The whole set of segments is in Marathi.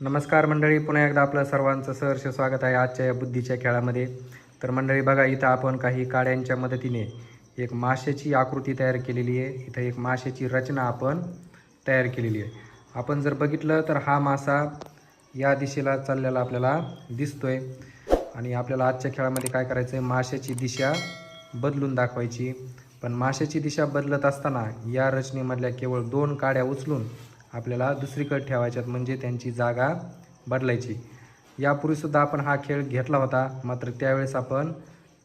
नमस्कार मंडळी पुन्हा एकदा आपलं सर्वांचं सहर्ष स्वागत आहे आजच्या या बुद्धीच्या खेळामध्ये. तर मंडळी बघा इथं आपण काही काड्यांच्या मदतीने एक माशाची आकृती तयार केलेली आहे. इथं एक माशाची रचना आपण तयार केलेली आहे. आपण जर बघितलं तर हा मासा या दिशेला चाललेला आपल्याला दिसतोय. आणि आपल्याला आजच्या खेळामध्ये काय करायचं आहे माशाची दिशा बदलून दाखवायची. पण माशाची दिशा बदलत असताना या रचनेमधल्या केवळ दोन काड्या उचलून आपल्याला दुसरीकडे ठेवायच्यात म्हणजे त्यांची जागा बदलायची. यापूर्वीसुद्धा आपण हा खेळ घेतला होता मात्र त्यावेळेस आपण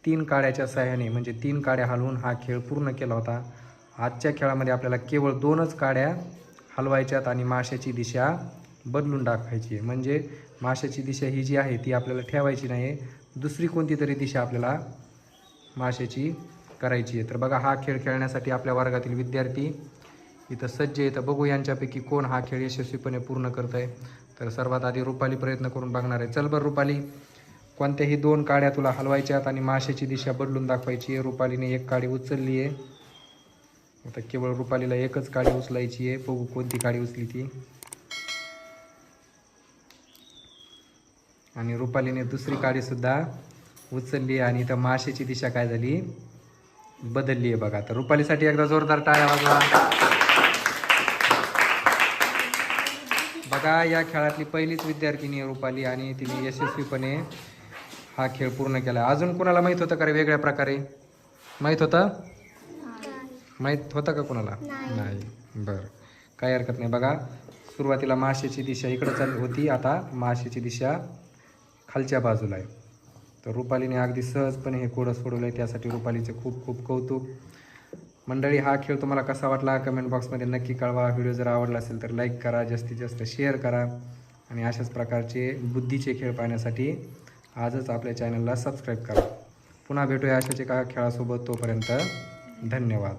तीन काड्याच्या सहाय्याने म्हणजे तीन काड्या हलवून हा खेळ पूर्ण केला होता. आजच्या खेळामध्ये आपल्याला केवळ दोनच काड्या हलवायच्यात आणि माशाची दिशा बदलून टाकायची आहे. म्हणजे माशाची दिशा ही जी आहे ती आपल्याला ठेवायची नाही आहे दुसरी कोणती तरी दिशा आपल्याला माशाची करायची आहे. तर बघा हा खेळ खेळण्यासाठी आपल्या वर्गातील विद्यार्थी इथं सज्ज आहे. तर बघू यांच्यापैकी कोण हा खेळ यशस्वीपणे पूर्ण करत आहे तर सर्वात आधी रुपाली प्रयत्न करून बघणार आहे. चल बरं रुपाली. कोणत्याही दोन काड्या तुला हलवायच्यात आणि माशाची दिशा बदलून दाखवायची आहे. रुपालीने एक काडी उचलली आहे. आता केवळ रुपालीला एकच काडी उचलायची आहे. बघू कोणती काडी उचली ती. आणि रुपालीने दुसरी काडीसुद्धा उचलली आहे. आणि इथं माशाची दिशा काय झाली? बदलली आहे बघा. तर रुपालीसाठी एकदा जोरदार टाळ्या वाजवा. बघा या खेळातली पहिलीच विद्यार्थिनी आहे रुपाली आणि तिने यशस्वीपणे हा खेळ पूर्ण केला. अजून कोणाला माहीत होतं का रे वेगळ्या प्रकारे? माहीत होतं? माहीत होतं का कोणाला? नाही. बरं. काही हरकत नाही. बघा सुरुवातीला माशाची दिशा इकडं चालली होती आता माशाची दिशा खालच्या बाजूला आहे. तर रुपालीने अगदी सहजपणे हे कोडं सोडवलं आहे त्यासाठी रुपालीचे खूप खूप कौतुक. मंडळी हा खेळ तुम्हाला कसा वाटला? कमेंट बॉक्समध्ये नक्की कळवा. व्हिडिओ जर आवडला असेल तर लाईक करा. जास्तीत जास्त शेअर करा. आणि अशाच प्रकारचे बुद्धीचे खेळ पाहण्यासाठी आजच आपल्या चॅनलला सबस्क्राईब करा. पुन्हा भेटूया अशाच एका खेळासोबत. तोपर्यंत धन्यवाद.